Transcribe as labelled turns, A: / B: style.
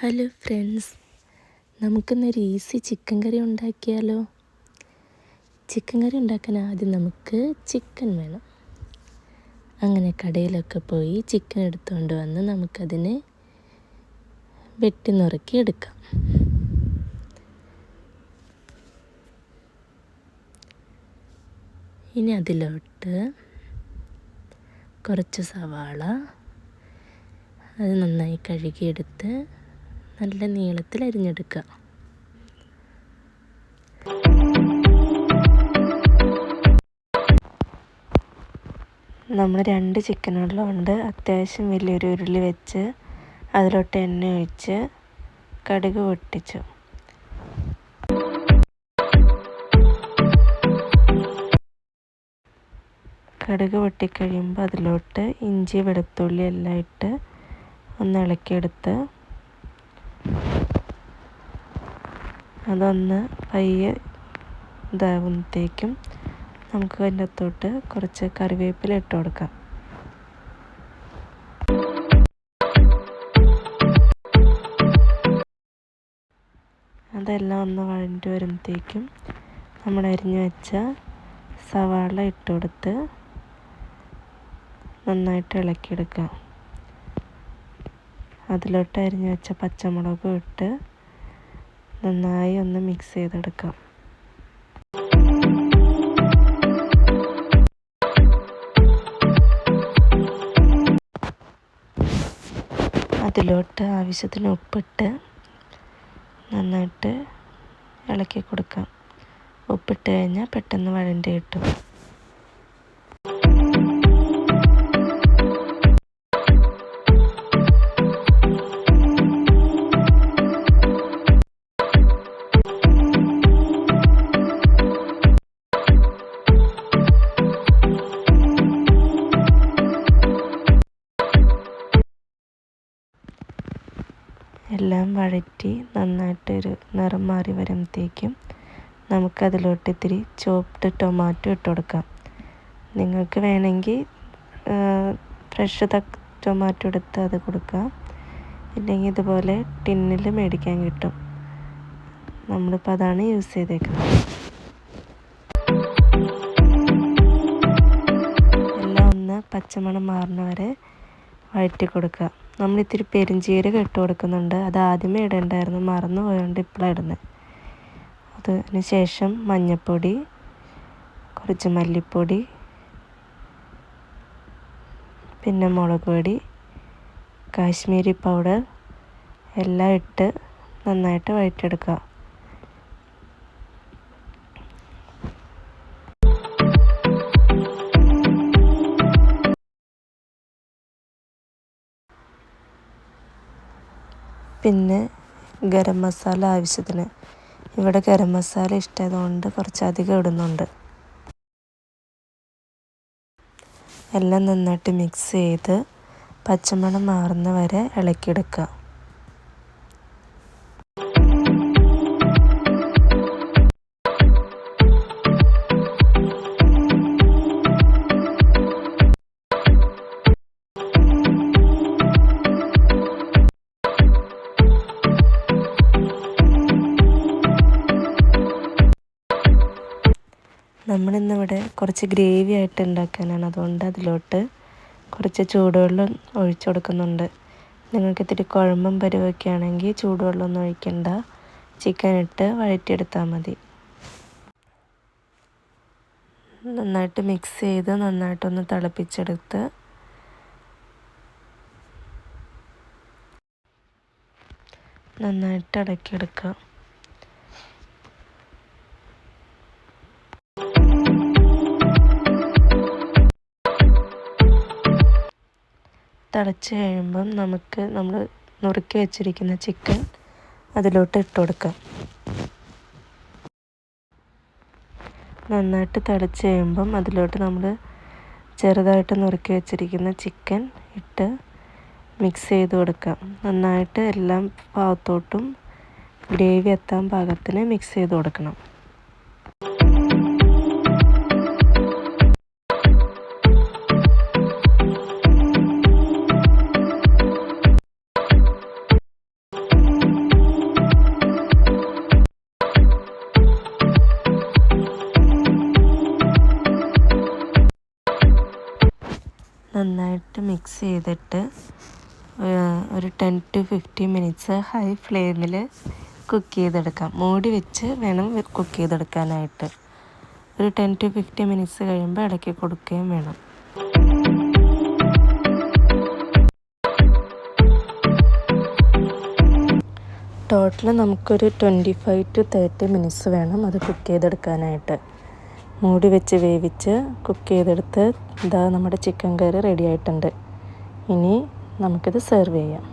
A: Hello friends നമുക്കിന്നൊരു easy chicken curry ഉണ്ടാക്കിയാലോ? Chicken കറി ഉണ്ടാക്കാൻ ആദ്യം നമുക്ക് ചിക്കൻ വേണം. അങ്ങനെ കടയിലൊക്കെ പോയി ചിക്കൻ എടുത്തുകൊണ്ട് വന്ന് നമുക്കതിനെ വെട്ടി നുറുക്കി എടുക്കാം. ഇനി അതിലോട്ട് കുറച്ച് സവാള അത് നന്നായി കഴുകിയെടുത്ത് നല്ല നീളത്തിൽ അരിഞ്ഞെടുക്കുക. നമ്മൾ രണ്ട് ചിക്കനുകളുണ്ട് അത്യാവശ്യം വലിയൊരു ഉരുളി വെച്ച് അതിലോട്ട് എണ്ണ ഒഴിച്ച് കടുക് പൊട്ടിച്ചു. കടുക് പൊട്ടിക്കഴിയുമ്പോൾ അതിലോട്ട് ഇഞ്ചി വെളുത്തുള്ളി എല്ലാം ഇട്ട് ഒന്ന് ഇളക്കിയെടുത്ത് അതൊന്ന് പയ്യെ ഇതാവുമ്പോഴത്തേക്കും നമുക്ക് അതിന്റെ അകത്തോട്ട് കുറച്ച് കറിവേപ്പില ഇട്ട് കൊടുക്കാം. അതെല്ലാം ഒന്ന് വഴണ്ടി വരുമ്പോഴത്തേക്കും നമ്മൾ അരിഞ്ഞു വെച്ച സവാള ഇട്ട് കൊടുത്ത് നന്നായിട്ട് ഇളക്കിയെടുക്കാം. അതിലോട്ട് അരിഞ്ഞു വെച്ച പച്ചമുളകും ഇട്ട് നന്നായി ഒന്ന് മിക്സ് ചെയ്തെടുക്കാം. അതിലോട്ട് ആവശ്യത്തിന് ഉപ്പിട്ട് നന്നായിട്ട് ഇളക്കി കൊടുക്കാം ഉപ്പിട്ട് കഴിഞ്ഞാൽ പെട്ടെന്ന് വഴണ്ടി കിട്ടും എല്ലാം വഴറ്റി നന്നായിട്ടൊരു നിറം മാറി വരുമ്പോഴത്തേക്കും നമുക്കതിലോട്ട് ഇത്തിരി ചോപ്ഡ് ടൊമാറ്റോ ഇട്ട് കൊടുക്കാം. നിങ്ങൾക്ക് വേണമെങ്കിൽ ഫ്രഷ് ടൊമാറ്റോ എടുത്ത് അത് കൊടുക്കാം. ഇല്ലെങ്കിൽ ഇതുപോലെ ടിന്നിൽ മേടിക്കാൻ കിട്ടും. നമ്മളിപ്പോൾ അതാണ് യൂസ് ചെയ്തേക്കുന്നത്. എല്ലാം ഒന്ന് പച്ചമണം മാറുന്നവരെ വഴറ്റി കൊടുക്കുക. നമ്മൾ ഇത്തിരി പെരുംജീരകം ഇട്ട് കൊടുക്കുന്നുണ്ട്. അത് ആദ്യമേ ഇടേണ്ടായിരുന്നു. മറന്നു പോയതുകൊണ്ട് ഇപ്പോഴാണ് ഇടുന്നത് അതിന് ശേഷം മഞ്ഞൾപ്പൊടി കുറച്ച് മല്ലിപ്പൊടി പിന്നെ മുളക് പൊടി കാശ്മീരി പൗഡർ എല്ലാം ഇട്ട് നന്നായിട്ട് വഴറ്റിയെടുക്കുക. പിന്നെ ഗരം മസാല ആവശ്യത്തിന്. ഇവിടെ ഗരം മസാല ഇഷ്ടമായതുകൊണ്ട് കുറച്ചധികം ഇടുന്നുണ്ട്. എല്ലാം നന്നായിട്ട് മിക്സ് ചെയ്ത് പച്ചമണം മാറുന്ന വരെ ഇളക്കിയെടുക്കുക. നമ്മളിന്നിവിടെ കുറച്ച് ഗ്രേവി ആയിട്ട് ഉണ്ടാക്കാനാണ്. അതുകൊണ്ട് അതിലോട്ട് കുറച്ച് ചൂടുവെള്ളം ഒഴിച്ചു കൊടുക്കുന്നുണ്ട്. നിങ്ങൾക്ക് ഇത്തിരി കുഴമ്പം പരുവൊക്കെ ആണെങ്കിൽ ചൂടുവെള്ളമൊന്നും ഒഴിക്കണ്ട. ചിക്കൻ ഇട്ട് വഴറ്റിയെടുത്താൽ മതി. നന്നായിട്ട് മിക്സ് ചെയ്ത് നന്നായിട്ടൊന്ന് തിളപ്പിച്ചെടുത്ത് നന്നായിട്ട് ഇടയ്ക്കെടുക്കുക തിളച്ച് കഴിയുമ്പം നമുക്ക് നമ്മൾ നുറുക്കി വെച്ചിരിക്കുന്ന ചിക്കൻ അതിലോട്ട് ഇട്ട് കൊടുക്കാം. നന്നായിട്ട് തിളച്ച് കഴിയുമ്പം അതിലോട്ട് നമ്മൾ ചെറുതായിട്ട് നുറുക്കി വെച്ചിരിക്കുന്ന ചിക്കൻ ഇട്ട് മിക്സ് ചെയ്ത് കൊടുക്കാം. നന്നായിട്ട് എല്ലാം ഭാഗത്തോട്ടും ഗ്രേവി എത്താൻ പാകത്തിന് മിക്സ് ചെയ്ത് കൊടുക്കണം. നന്നായിട്ട് മിക്സ് ചെയ്തിട്ട് ഒരു ten to fifteen minutes high ഫ്ലെയിമിൽ കുക്ക് ചെയ്തെടുക്കാം. മൂടി വെച്ച് വേണം കുക്ക് ചെയ്തെടുക്കാനായിട്ട്. ഒരു ടെൻ ടു ഫിഫ്റ്റീൻ മിനിറ്റ്സ് കഴിയുമ്പോൾ ഇടയ്ക്ക് കൊടുക്കുകയും വേണം. ടോട്ടൽ നമുക്കൊരു twenty five to thirty minutes വേണം അത് കുക്ക് ചെയ്തെടുക്കാനായിട്ട്. മൂടി വെച്ച് വേവിച്ച് കുക്ക് ചെയ്തെടുത്ത് ഇതാ നമ്മുടെ ചിക്കൻ കറി റെഡി ആയിട്ടുണ്ട്. ഇനി നമുക്കിത് സെർവ് ചെയ്യാം.